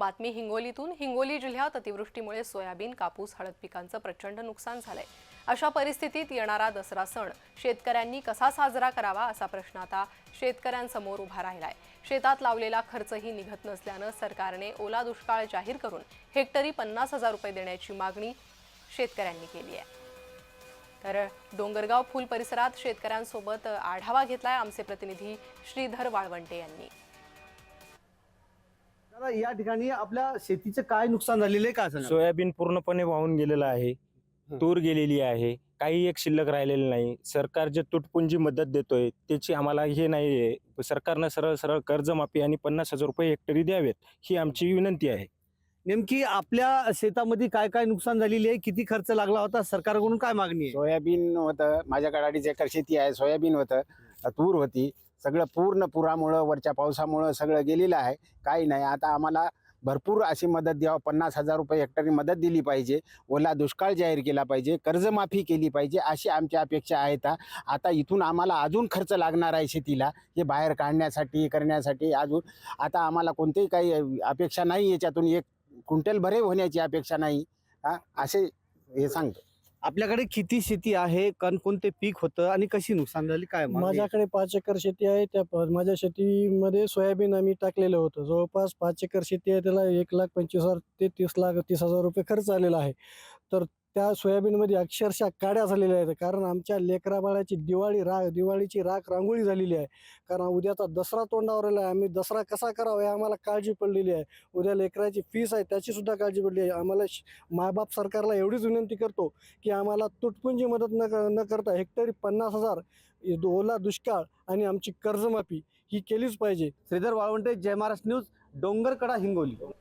बातमी हिंगोलीतून. हिंगोली जिल्ह्यात अतिवृष्टीमुळे सोयाबीन कापूस हळद पिकांचं प्रचंड नुकसान झालंय. अशा परिस्थितीत येणारा दसरा सण शेतकऱ्यांनी कसा साजरा करावा असा प्रश्न आता शेतकऱ्यांसमोर उभा राहिलाय. शेतात लावलेला खर्चही निघत नसल्यानं सरकारने ओला दुष्काळ जाहीर करून हेक्टरी पन्नास हजार रुपये देण्याची मागणी शेतकऱ्यांनी केली आहे. तर डोंगरगाव फुल परिसरात शेतकऱ्यांसोबत आढावा घेतलाय आमचे प्रतिनिधी श्रीधर वाळवंटे यांनी. दादा या ठिकाणी आपल्या शेतीचं काय नुकसान झालेलं आहे का सांगा सोयाबीन पूर्णपणे वाहून गेलेलं आहे तूर गेलेली आहे काही एक शिल्लक राहिलेलं नाही. सरकार जे तुटपुंजी मदत देतोय त्याची आम्हाला हे नाही आहे सरकारनं सरळ सरळ कर्जमाफी आणि पन्नास हजार रुपये हेक्टरी द्यावेत ही आमची विनंती आहे. नेमकी आपल्या शेतामध्ये काय काय नुकसान झालेली आहे? किती खर्च लागला होता? सरकारकडून काय मागणी आहे? सोयाबीन होतं माझ्याकडे अडीच एकर शेती आहे सोयाबीन होतं तूर होती सगळं पूर्ण पुरामुळं वरच्या पावसामुळं सगळं गेलेलं आहे. काही नाही. आता आम्हाला भरपूर अशी मदत द्यावं. पन्नास हजार रुपये हेक्टरी मदत दिली पाहिजे. ओला दुष्काळ जाहीर केला पाहिजे. कर्जमाफी केली पाहिजे अशी आमची अपेक्षा आहेत आता इथून आम्हाला अजून खर्च लागणार आहे शेतीला. हे बाहेर काढण्यासाठी करण्यासाठी अजून. आता आम्हाला कोणतेही काही अपेक्षा नाही याच्यातून. एक क्विंटल भरे होण्याची अपेक्षा नाही. हां असे हे सांगतो. आपल्याकडे किती शेती आहे? कोणते पीक होतं? आणि कशी नुकसान झाली? काय माझ्याकडे पाच एकर शेती आहे. त्या प- माझ्या शेतीमध्ये सोयाबीन आम्ही टाकलेलं होतं. जवळपास पाच एकर शेती आहे. त्याला एक लाख पंचवीस हजार ते तीस लाख तीस हजार रुपये खर्च आलेला आहे. तर त्या सोयाबीनमध्ये अक्षरशः काड्या झालेल्या आहेत. कारण आमच्या लेकरा बाळाची दिवाळी राग दिवाळीची राख रांगोळी झालेली आहे. कारण उद्याचा दसरा तोंडावर आला आहे. आम्ही दसरा कसा करावा हे आम्हाला काळजी पडलेली आहे. उद्या लेकराची फीस आहे त्याचीसुद्धा काळजी पडली आहे. आम्हाला श- मायबाप सरकारला एवढीच विनंती करतो की आम्हाला तुटपुंजी मदत न न करता हेक्टरी पन्नास हजार ओला दुष्काळ आणि आमची कर्जमाफी ही केलीच पाहिजे. श्रीधर वाळवंटे जय महाराष्ट्र न्यूज डोंगरकडा हिंगोली.